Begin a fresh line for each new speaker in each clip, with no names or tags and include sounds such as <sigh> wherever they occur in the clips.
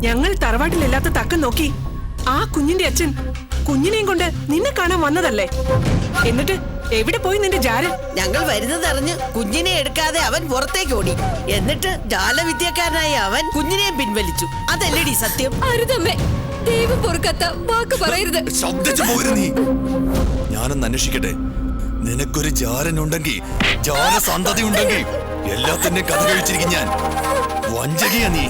ഞങ്ങൾ തറവാട്ടിലില്ലാത്ത തക്കം നോക്കി ആ കുഞ്ഞിന്റെ അച്ഛൻ കുഞ്ഞിനെയും കൊണ്ട് നിന്നെ കാണാൻ വന്നതല്ലേ? എന്നിട്ട് എവിടെ പോയി നിന്റെ ജാരൻ
ഞങ്ങൾ വരുന്നതറിഞ്ഞ് കുഞ്ഞിനെ എടുക്കാതെ അവൻ പുറത്തേക്ക് ഓടി. എന്നിട്ട് ജാലവിദ്യക്കാരനായ അവൻ കുഞ്ഞിനെ പിൻവലിച്ചു. അതല്ലടി സത്യം?
അരുതമ്മേ ദൈവം പൊറുക്കത്ത വാക്ക് പറയരുത്.
ശബ്ദിച്ചു പോകരുത് നീ. ഞാനൊന്ന് അന്വേഷിക്കട്ടെ. നിനക്കൊരു ജാരനുണ്ടെങ്കിൽ ജാര സന്തതി ഉണ്ടെങ്കിൽ എല്ലാത്തിന്റെ കഥ കഴിച്ചിരിക്കും ഞാൻ. വഞ്ചകിയ നീ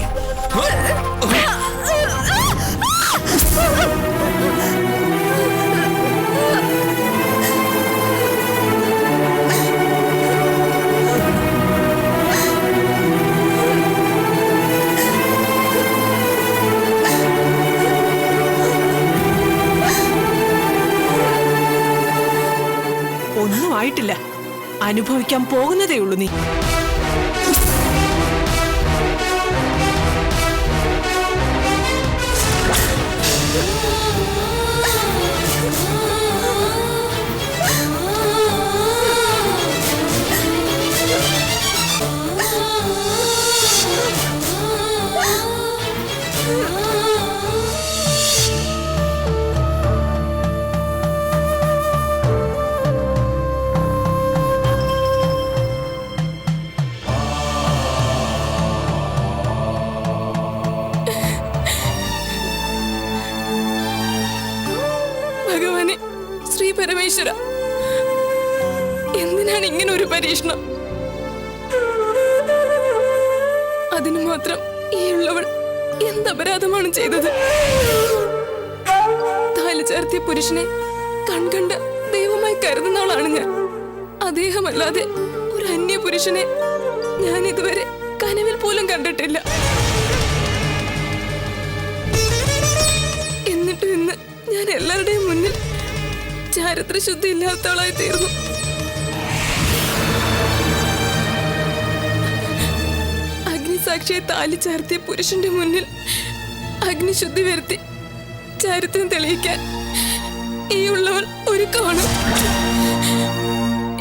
ഒന്നും ആയിട്ടില്ല. അനുഭവിക്കാൻ പോകുന്നതേ ഉള്ളൂ നീ.
അപരാധമാണ് ചെയ്തത്. താലി ചേർത്തിയ പുരുഷനെ കൺകണ്ട് ദൈവമായി കരുതുന്ന ആളാണ് ഞാൻ. അദ്ദേഹമല്ലാതെ ഒരു അന്യ പുരുഷനെ ഞാൻ ഇതുവരെ കനവിൽ പോലും കണ്ടിട്ടില്ല. എന്നിട്ടും ഇന്ന് ഞാൻ എല്ലാവരുടെയും മുന്നിൽ ചാരിത്രശുദ്ധി ഇല്ലാത്തവളായി തീർന്നു. അഗ്നിസാക്ഷിയെ താലി ചേർത്തിയ പുരുഷന്റെ മുന്നിൽ അഗ്നിശുദ്ധി വരുത്തി ചരിത്രം തെളിയിക്കാൻ ഈ ഉള്ളവൾ ഒരുക്കമാണ്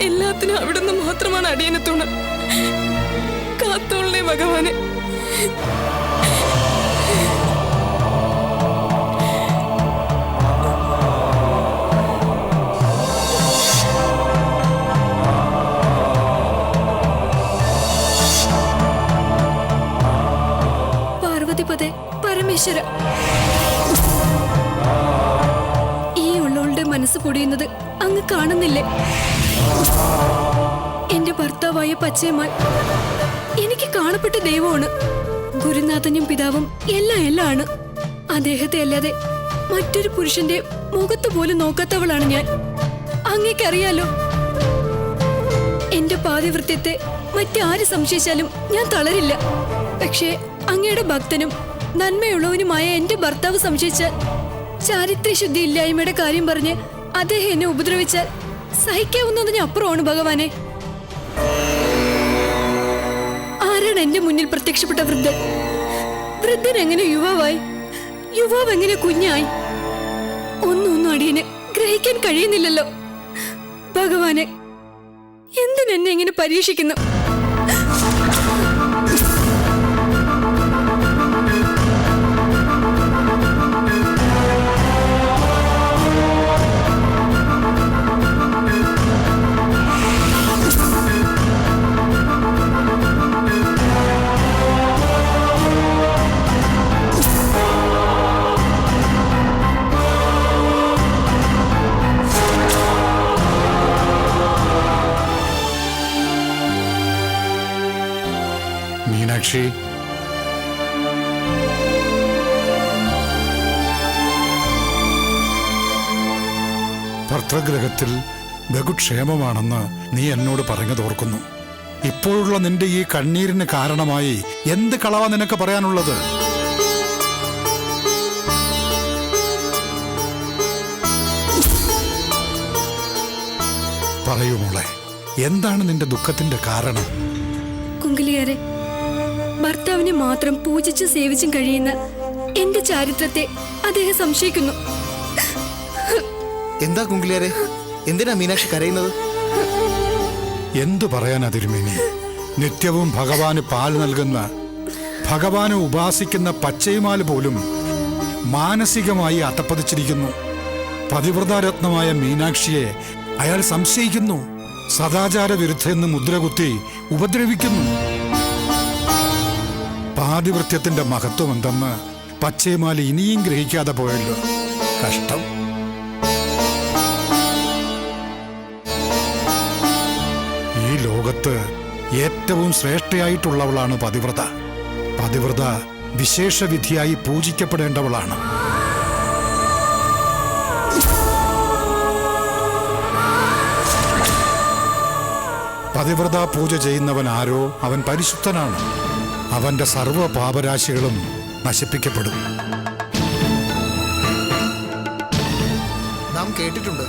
എല്ലാത്തിനും അവിടുന്ന് മാത്രമാണ് അടിയനെ തുണ. കാത്തോളനെ ഭഗവാനെ. കാണുന്നില്ലേ? എന്റെ ഭർത്താവായ പച്ചയമാൻ എനിക്ക് കാണപ്പെട്ട ദൈവമാണ്. ഗുരുനാഥനും പിതാവും എല്ലാം എല്ലാം ആണ് അദ്ദേഹത്തെ അല്ലാതെ മറ്റൊരു പുരുഷന്റെ മുഖത്ത് പോലും നോക്കാത്തവളാണ് ഞാൻ. അങ്ങേക്കറിയാലോ? എന്റെ പാതിവൃത്യത്തെ മറ്റാര് സംശയിച്ചാലും ഞാൻ തളരില്ല. പക്ഷേ അങ്ങയുടെ ഭക്തനും നന്മയുള്ളവനുമായ എന്റെ ഭർത്താവ് സംശയിച്ചാൽ ചാരിത്രശുദ്ധി ഇല്ലായ്മയുടെ കാര്യം പറഞ്ഞ് അദ്ദേഹം എന്നെ ഉപദ്രവിച്ചാൽ സഹിക്കാവുന്നതിന് അപ്പുറമാണ് ഭഗവാനെ. ആരാണ് എന്റെ മുന്നിൽ പ്രത്യക്ഷപ്പെട്ട വൃദ്ധൻ? വൃദ്ധൻ എങ്ങനെ യുവാവായി? യുവാവ് എങ്ങനെ കുഞ്ഞായി? ഒന്നും അടിയന് ഗ്രഹിക്കാൻ കഴിയുന്നില്ലല്ലോ. ഭഗവാനെ എന്തിനെന്നെ ഇങ്ങനെ പരീക്ഷിക്കുന്നു?
ഭർത്തൃഗ്രഹത്തിൽ ബഹുക്ഷേമമാണെന്ന് നീ എന്നോട് പറഞ്ഞതോർക്കുന്നു ഇപ്പോഴുള്ള നിന്റെ ഈ കണ്ണീരിന് കാരണമായി എന്ത് കളവാ നിനക്ക് പറയാനുള്ളത്? പറയൂ മോളെ എന്താണ് നിന്റെ ദുഃഖത്തിന്റെ കാരണം?
കുങ്കിലിയാരെ ഭർത്താവിനെ മാത്രം പൂജിച്ചും സേവിച്ചും കഴിയുന്ന എന്റെ ചാരിത്രത്തെ അദ്ദേഹം സംശയിക്കുന്നു.
എന്താ കുങ്കിലേറെ എന്തിനാ മീനാക്ഷി കരയുന്നത്?
എന്തു പറയാനാ തിരുമേനി നിത്യവും ഭഗവാന് പാൽ നൽകുന്ന ഭഗവാനെ ഉപാസിക്കുന്ന പച്ചയുമാൽ പോലും മാനസികമായി അത്തപ്പതിച്ചിരിക്കുന്നു പതിവ്രതാരത്നമായ മീനാക്ഷിയെ അയാൾ സംശയിക്കുന്നു. സദാചാര വിരുദ്ധെന്ന് മുദ്രകുത്തി ഉപദ്രവിക്കുന്നു. പാതിവൃത്യത്തിന്റെ മഹത്വം എന്തെന്ന് പച്ചൈമാൽ ഇനിയും ഗ്രഹിക്കാതെ പോയല്ലോ. കഷ്ടം. ലോകത്ത് ഏറ്റവും ശ്രേഷ്ഠയായിട്ടുള്ളവളാണ് പതിവ്രത. പതിവ്രത വിശേഷവിധിയായി പൂജിക്കപ്പെടേണ്ടവളാണ്. പതിവ്രത പൂജ ചെയ്യുന്നവൻ ആരോ അവൻ പരിശുദ്ധനാണ്. അവന്റെ സർവ പാപരാശികളും നശിപ്പിക്കപ്പെടും.
നാം കേട്ടിട്ടുണ്ട്.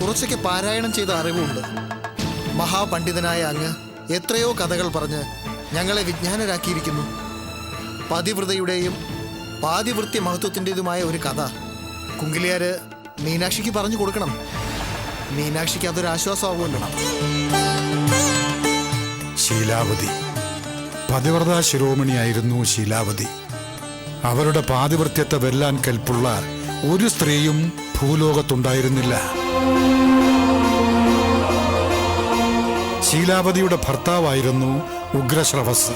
കുറച്ചൊക്കെ പാരായണം ചെയ്ത അറിവുണ്ട്. മഹാപണ്ഡിതനായ അങ്ങ് എത്രയോ കഥകൾ പറഞ്ഞ് ഞങ്ങളെ വിജ്ഞാനരാക്കിയിരിക്കുന്നു. പതിവ്രതയുടെയും പാതിവൃത്യ മഹത്വത്തിന്റെതുമായ ഒരു കഥ കുങ്കിലിയാര് മീനാക്ഷിക്ക് പറഞ്ഞു കൊടുക്കണം. മീനാക്ഷിക്ക് അതൊരു ആശ്വാസമാവുമല്ലോ.
ശീലാവതി. പതിവ്രത ശിരോമണിയായിരുന്നു ശീലാവതി. അവരുടെ പാതിവൃത്യത്തെ വെല്ലാൻ കൽപ്പുള്ള ഒരു സ്ത്രീയും ഭൂലോകത്തുണ്ടായിരുന്നില്ല. ശീലാവതിയുടെ ഭർത്താവായിരുന്നു ഉഗ്രശ്രവസ്.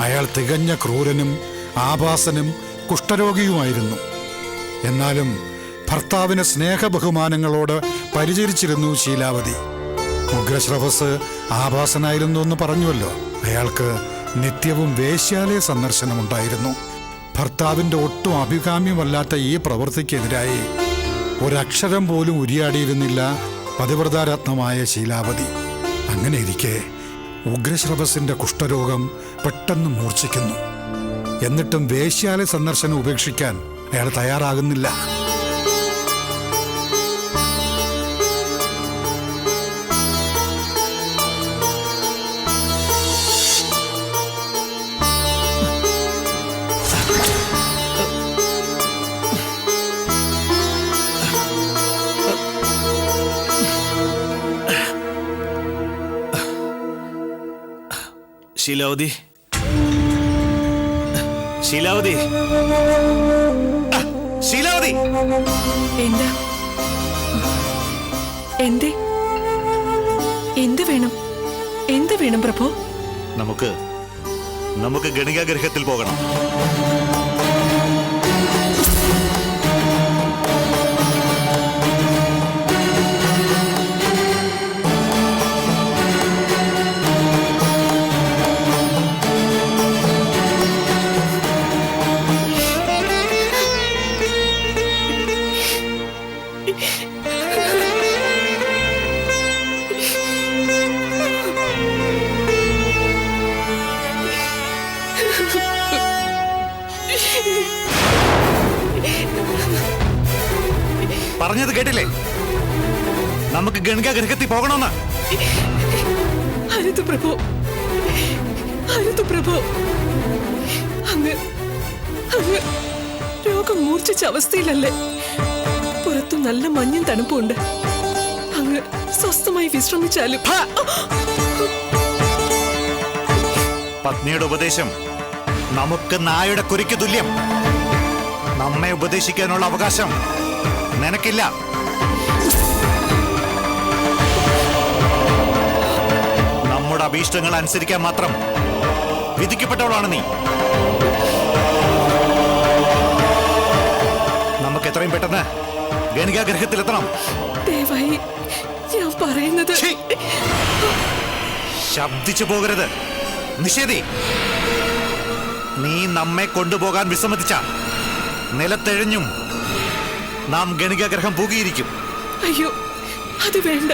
അയാൾ തികഞ്ഞ ക്രൂരനും ആഭാസനും കുഷ്ഠരോഗിയുമായിരുന്നു. എന്നാലും ഭർത്താവിന് സ്നേഹബഹുമാനങ്ങളോട് പരിചരിച്ചിരുന്നു ശീലാവതി. ഉഗ്രശ്രവസ് ആഭാസനായിരുന്നു എന്ന് പറഞ്ഞുവല്ലോ. അയാൾക്ക് നിത്യവും വേശ്യാലയ സന്ദർശനമുണ്ടായിരുന്നു. ഭർത്താവിന്റെ ഒട്ടും അഭികാമ്യമല്ലാത്ത ഈ പ്രവൃത്തിക്കെതിരായി ഒരക്ഷരം പോലും ഉരിയാടിയിരുന്നില്ല പതിവ്രതാരത്നമായ ശീലാവതി. അങ്ങനെ ഇരിക്കെ ഉഗ്രശ്രവസിന്റെ കുഷ്ഠരോഗം പെട്ടെന്ന് മൂർച്ഛിക്കുന്നു. എന്നിട്ടും വേശ്യാലയ സന്ദർശനം ഉപേക്ഷിക്കാൻ അയാൾ തയ്യാറാകുന്നില്ല.
ശീലാവതി. ശീലാവതി. ശീലാവതി.
എന്താ? എന്തേ? എന്ത് വേണം? എന്ത് വേണം പ്രഭു?
നമുക്ക് നമുക്ക് ഗണികാഗ്രഹത്തിൽ പോകണം. പറഞ്ഞത് കേട്ടില്ലേ? നമുക്ക് പോകണമെന്ന്.
പ്രഭു. പ്രഭു. അങ്ങ് അങ്ങ് രോഗം മൂർച്ഛിച്ച അവസ്ഥയിലല്ലേ? പുറത്തു നല്ല മഞ്ഞും തണുപ്പുണ്ട് അങ്ങ് സ്വസ്ഥമായി വിശ്രമിച്ചാലും
പത്നിയുടെ ഉപദേശം നമുക്ക് നായുടെ കുരിക്ക് തുല്യം. നമ്മെ ഉപദേശിക്കാനുള്ള അവകാശം. നിനക്കില്ല. നമ്മുടെ അഭീഷ്ടങ്ങൾ അനുസരിക്കാൻ മാത്രം വിധിക്കപ്പെട്ടവളാണ് നീ. നമുക്ക് എത്രയും പെട്ടെന്ന് ഗണികാഗ്രഹത്തിലെത്തണം
ദയവായി ഞാൻ പറയുന്നത്!
ശബ്ദിച്ചു പോകരുത്. നിഷേധി നീ നമ്മെ കൊണ്ടുപോകാൻ വിസമ്മതിച്ച നിലത്തെഴഞ്ഞും നാം ഗണികാഗ്രഹം പോകിയിരിക്കും.
അയ്യോ അത് വേണ്ട.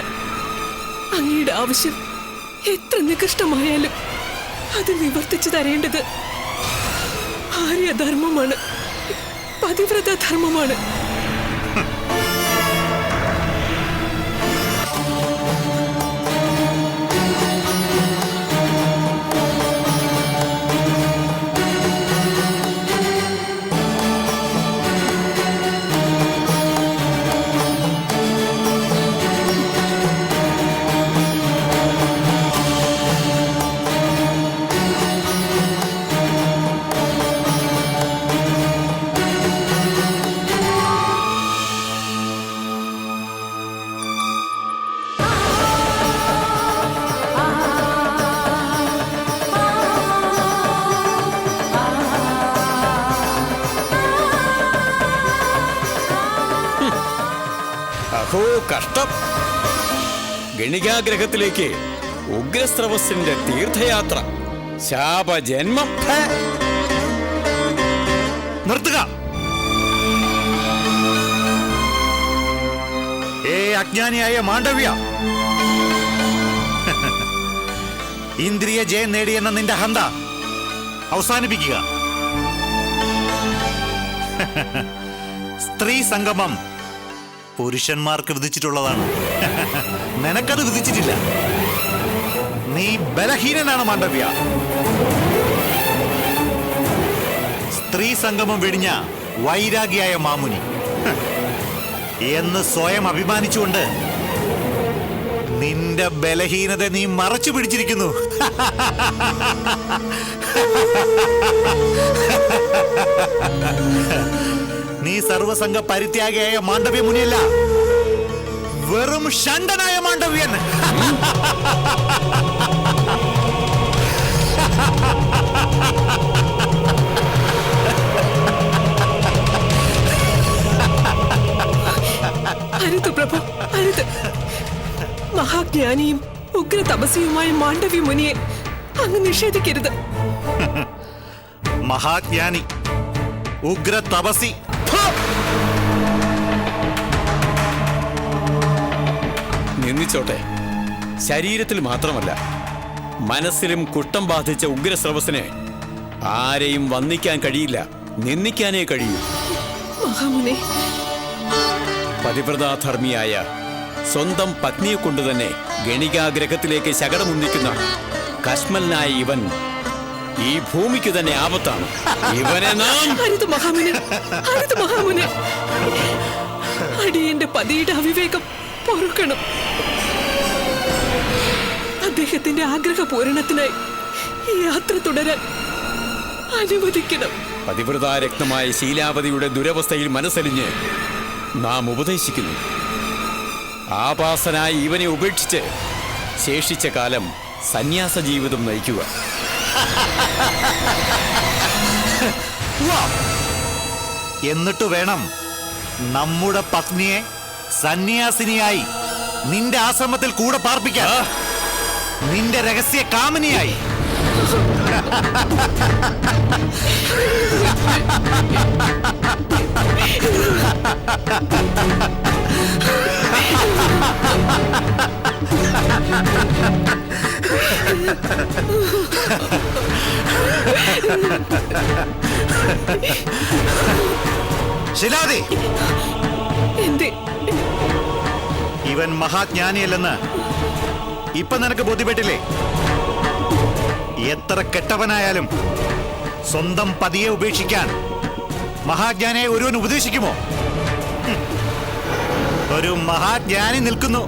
അങ്ങയുടെ ആവശ്യം എത്ര നികൃഷ്ടമായാലും അത് നിവർത്തിച്ചു തരേണ്ടത് ആര്യധർമ്മമാണ് പതിവ്രത ധർമ്മമാണ്.
മഹോ കഷ്ടം. ഗണികാഗ്രഹത്തിലേക്ക് ഉഗ്രസ്രവസിന്റെ തീർത്ഥയാത്ര. ശാപജന്മം.
നിർത്തുക. ഏ അജ്ഞാനിയായ മാണ്ഡവ്യ. ഇന്ദ്രിയ ജയം നേടിയെന്ന നിന്റെ ഹന്ത. അവസാനിപ്പിക്കുക. സ്ത്രീ സംഗമം. പുരുഷന്മാർക്ക് വിധിച്ചിട്ടുള്ളതാണ്. <laughs> നിനക്കത് വിധിച്ചിട്ടില്ല. നീ ബലഹീനനാണ് മാണ്ഡവ്യ. സ്ത്രീ സംഗമം വെടിഞ്ഞ വൈരാഗിയായ മാമുനി. <laughs> എന്ന് സ്വയം അഭിമാനിച്ചുകൊണ്ട് നിന്റെ ബലഹീനത നീ മറച്ചു പിടിച്ചിരിക്കുന്നു. <laughs> നീ സർവസംഘ പരിത്യാഗിയായ മാണ്ഡവ്യ മുനിയല്ല. വെറും ഷണ്ടനായ മാണ്ഡവ്യൻ
അരുത് പ്രഭു അരുത്. മഹാജ്ഞാനിയും ഉഗ്ര തപസ്വിയുമായ മാണ്ഡവ്യ മുനിയെ അങ്ങ് നിഷേധിക്കരുത്.
മഹാജ്ഞാനി ഉഗ്ര തപസി
നിന്ദിച്ചോട്ടെ ശരീരത്തിൽ മാത്രമല്ല മനസ്സിലും കുട്ടം ബാധിച്ച ഉഗ്രസ്രവസിനെ ആരെയും വന്ദിക്കാൻ കഴിയില്ല നിന്ദിക്കാനേ കഴിയൂ. പതിവ്രതാധർമ്മിയായ സ്വന്തം പത്നിയെ കൊണ്ടുതന്നെ ഗണികാഗ്രഹത്തിലേക്ക് ശകടമുന്തിക്കുന്ന കശ്മലനായ ഇവൻ ഈ ഭൂമിക്ക് തന്നെ ആപത്താണ്. ഇവനെ നാം
മഹാമുനെ മഹാമുനെ. അടിയന്റെ പതിയുടെ അവിവേകം പൊറുക്കണം അദ്ദേഹത്തിന്റെ ആഗ്രഹ പൂരണത്തിനായി ഈ യാത്ര തുടരാൻ അനുവദിക്കണം.
പതിവ്രതാരക്തമായ ശീലാവതിയുടെ ദുരവസ്ഥയിൽ മനസ്സലിഞ്ഞ് നാം ഉപദേശിക്കുന്നു. ആപാസനായി ഇവനെ ഉപേക്ഷിച്ച് ശേഷിച്ച കാലം സന്യാസ ജീവിതം നയിക്കുക.
എന്നിട്ട് വേണം നമ്മുടെ പത്നിയെ സന്യാസിനിയായി. നിന്റെ ആശ്രമത്തിൽ കൂടെ പാർപ്പിക്കാൻ. നിന്റെ രഹസ്യ കാമനിയായി. <laughs>
എന്തേ?
ഇവൻ മഹാജ്ഞാനിയല്ലെന്ന് ഇപ്പൊ നിനക്ക് ബോധ്യപ്പെട്ടില്ലേ? എത്ര കെട്ടവനായാലും സ്വന്തം പതിയെ ഉപേക്ഷിക്കാൻ മഹാജ്ഞാനിയെ ഒരുവൻ ഉപദേശിക്കുമോ. ഒരു മഹാജ്ഞാനി നിൽക്കുന്നു.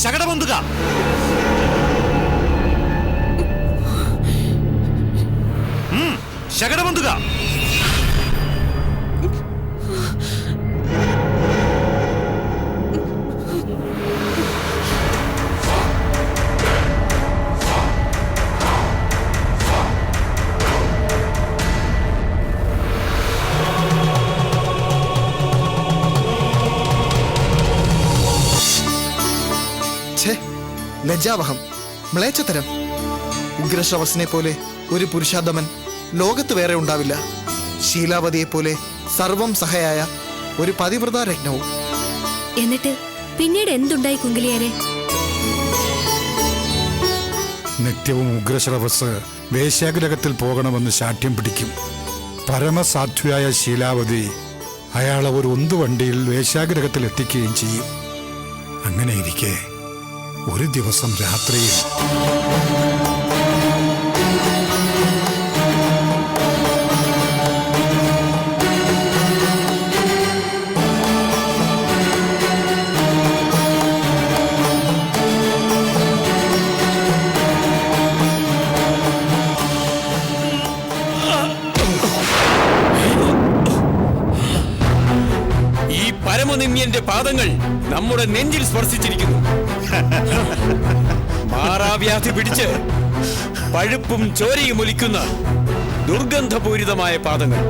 ശകടമൊന്തുക
ഛേ ലജ്ജാവഹം. മ്ലേച്ഛതരം ഉഗ്രശ്രവസിനെ പോലെ ഒരു പുരുഷാധമൻ ലോകത്ത് വേറെ ഉണ്ടാവില്ല. ശീലാവതിയെ പോലെ സർവം സഹയായ ഒരു പതിവ്രത രത്നവും.
എന്നിട്ട് പിന്നീട് എന്തുണ്ടായി കുങ്കിലിയാരെ
നിത്യവും ഉഗ്രശ്രവസ് വേശ്യാഗ്രഹത്തിൽ പോകണമെന്ന് ശാഠ്യം പിടിക്കും. പരമസാധ്വിയായ ശീലാവതി അയാളെ ഒരു ഉന്തുവണ്ടിയിൽ വേശ്യാഗ്രഹത്തിൽ എത്തിക്കുകയും ചെയ്യും. അങ്ങനെ ഇരിക്കെ ഒരു ദിവസം രാത്രിയിൽ
പരമനിമ്യന്റെ നമ്മുടെ നെഞ്ചിൽ സ്പർശിച്ചിരിക്കുന്നു. <laughs> മാറാവ്യാധി പിടിച്ച് പഴുപ്പും ചോരയും ഒലിക്കുന്ന ദുർഗന്ധപൂരിതമായ പാദങ്ങൾ.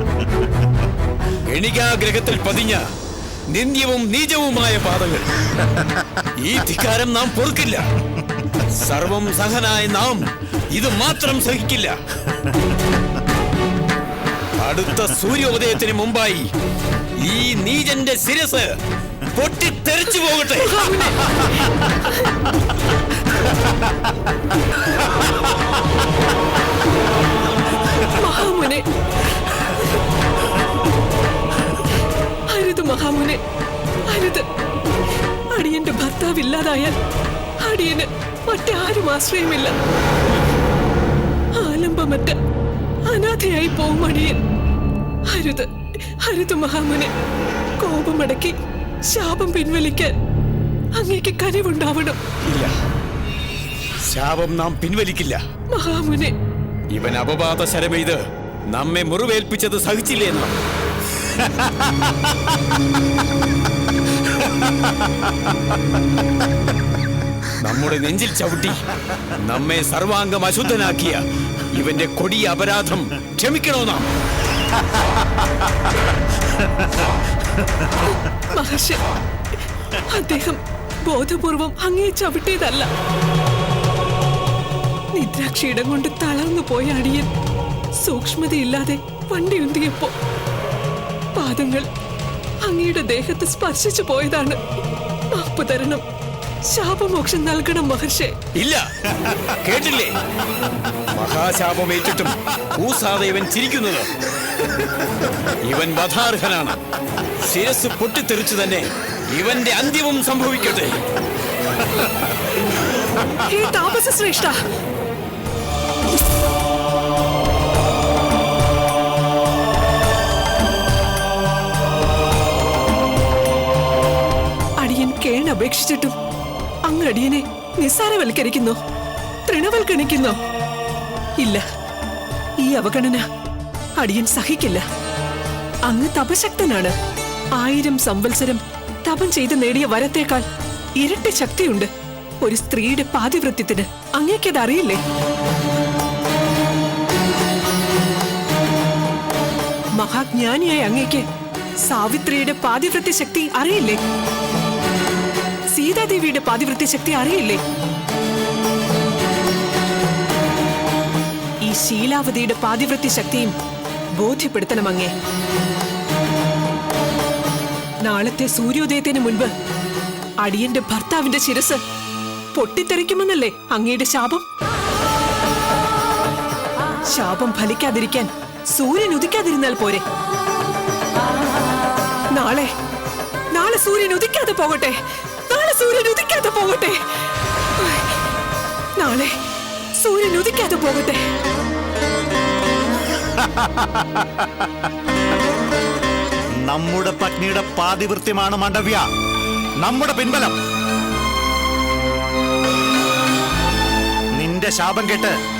ഗണികാഗ്രഹത്തിൽ പതിഞ്ഞ നിന്ദ്യവും നീചവുമായ പാദങ്ങൾ. ഈ ധിക്കാരം നാം പൊറുക്കില്ല. സർവം സഹനായ നാം ഇത് മാത്രം സഹിക്കില്ല. അടുത്ത സൂര്യോദയത്തിന് മുമ്പായി ഈ നീജന്റെ ശിരസ് പൊട്ടിത്തെറിച്ചു പോകട്ടെ.
മഹാമുനെ. അരുത് മഹാമുനെ. അരുത്. അടിയന്റെ ഭർത്താവ് ഇല്ലാതായാൽ അടിയന് മറ്റാരും ആശ്രയമില്ല. ആലംബമറ്റ അനാഥയായി പോവും അടിയൻ. അരുത്. അരുത് മഹാമുനെ. കോപമടക്കി. ശാപം പിൻവലിക്കാൻ അങ്ങേക്ക് കനിവുണ്ടാവണം.
ഇല്ല. ശാപം നാം പിൻവലിക്കില്ല.
മഹാമുനെ.
ഇവൻ അപവാദ ശരമെയ്ത് നമ്മെ മുറിവേൽപ്പിച്ചത് സഹിച്ചില്ലേ നാം നമ്മുടെ നെഞ്ചിൽ ചവിട്ടി നമ്മെ സർവാംഗം അശുദ്ധനാക്കിയ ഇവന്റെ കൊടിയ അപരാധം ക്ഷമിക്കണോ നാം?
മഹർഷി അദ്ദേഹം ബോധപൂർവം അങ്ങേ ചവിട്ടിയതല്ല. നിദ്രാക്ഷിയിടം കൊണ്ട് തളർന്നു പോയ അടിയൻ സൂക്ഷ്മതയില്ലാതെ വണ്ടി ഉന്തിയപ്പോ പാദങ്ങൾ അങ്ങയുടെ ദേഹത്ത് സ്പർശിച്ചു പോയതാണ്. മാപ്പ് തരണം ശാപമോക്ഷം നൽകണം മഹർഷെ.
ഇല്ല കേട്ടില്ലേ? മഹാശാപമേറ്റിട്ടും ഭൂസാദേവൻ ചിരിക്കുന്നത്. ഇവൻ വധാർഹനാണ്. ശിരസ് പൊട്ടിത്തെറിച്ചു തന്നെ ഇവന്റെ അന്ത്യവും സംഭവിക്കട്ടെ.
ശ്രേഷ്ഠ. അടിയൻ കേണപേക്ഷിച്ചിട്ടും അങ്ങ് അടിയനെ നിസ്സാരവൽക്കരിക്കുന്നു തൃണവൽക്കണിക്കുന്നു ഇല്ല ഈ അവഗണന അടിയൻ സഹിക്കില്ല. അങ്ങ് തപശക്തനാണ്. ആയിരം സംവത്സരം തപം ചെയ്ത് നേടിയ വരത്തേക്കാൾ ഇരട്ടി ശക്തിയുണ്ട് ഒരു സ്ത്രീയുടെ പാതിവൃത്യത്തിന്. അങ്ങേക്കത് അറിയില്ലേ മഹാജ്ഞാനിയായ അങ്ങേക്ക് സാവിത്രിയുടെ പാതിവൃത്യ ശക്തി അറിയില്ലേ? സീതാദേവിയുടെ പാതിവൃത്യ ശക്തി അറിയില്ലേ? ഈ ശീലാവതിയുടെ പാതിവൃത്യ ശക്തിയും ബോധ്യപ്പെടുത്തണം അങ്ങേ നാളത്തെ സൂര്യോദയത്തിന് മുൻപ് അടിയന്റെ ഭർത്താവിന്റെ ശിരസ് പൊട്ടിത്തെറിക്കുമെന്നല്ലേ അങ്ങയുടെ ശാപം? ശാപം ഫലിക്കാതിരിക്കാൻ സൂര്യൻ ഉദിക്കാതിരുന്നാൽ പോരെ. നാളെ നാളെ സൂര്യൻ ഉദിക്കാതെ പോകട്ടെ. നാളെ സൂര്യൻ ഉദിക്കാതെ പോകട്ടെ. നാളെ സൂര്യൻ ഉദിക്കാതെ പോകട്ടെ. <laughs>
നമ്മുടെ പത്നിയുടെ പാതിവൃത്യമാണ് മാണ്ഡവ്യ. നമ്മുടെ പിൻബലം. നിന്റെ ശാപം കേട്ട്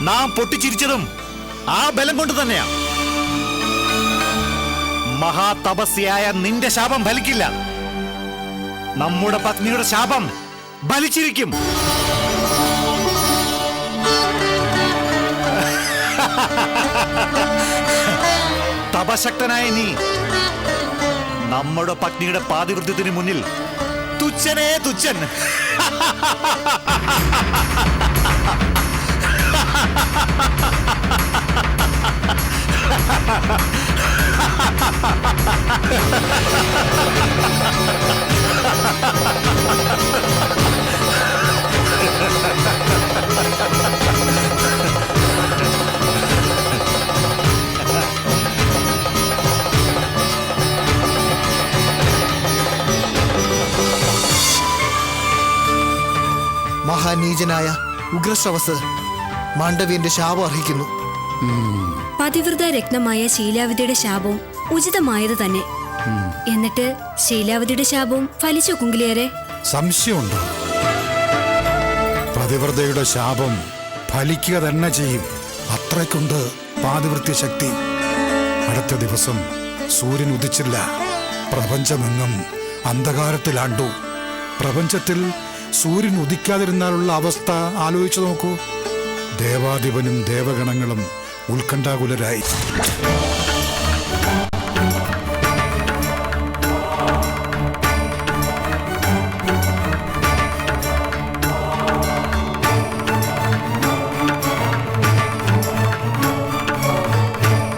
നാം പൊട്ടിച്ചിരിച്ചതും ആ ബലം കൊണ്ട് തന്നെയാ. മഹാതപസ്യായ നിന്റെ ശാപം ഫലിക്കില്ല. നമ്മുടെ പത്നിയുടെ ശാപം ഫലിച്ചിരിക്കും. <laughs> തപശക്തനായ നീ നമ്മുടെ പത്നിയുടെ പാതിവൃത്യത്തിന് മുന്നിൽ തുച്ഛനേ തുച്ഛൻ. <laughs>
മഹാനീചനായ ഉഗ്രശ്രവസ് മാണ്ഡവ്യന്റെ ശാപം അർഹിക്കുന്നു.
പതിവ്രത രത്നമായ ശീലാവതിയുടെ ശാപവും ഉചിതമായത് തന്നെ. എന്നിട്ട് ശീലാവതിയുടെ ശാപവും ഫലിച്ചു കുങ്കിലേറെ
സംശയമുണ്ടോ? പതിവ്രതയുടെ ശാപം ഫലിക്കുക തന്നെ ചെയ്യും. അത്രയ്ക്കുണ്ട് പാതിവൃത്യ ശക്തി അടുത്ത ദിവസം സൂര്യൻ ഉദിച്ചില്ല. പ്രപഞ്ചമെങ്ങും അന്ധകാരത്തിലാണ്ടു. പ്രപഞ്ചത്തിൽ സൂര്യൻ ഉദിക്കാതിരുന്നാലുള്ള അവസ്ഥ ആലോചിച്ചു നോക്കൂ. ദേവാധിപനും ദേവഗണങ്ങളും ഉത്കണ്ഠാകുലരായി.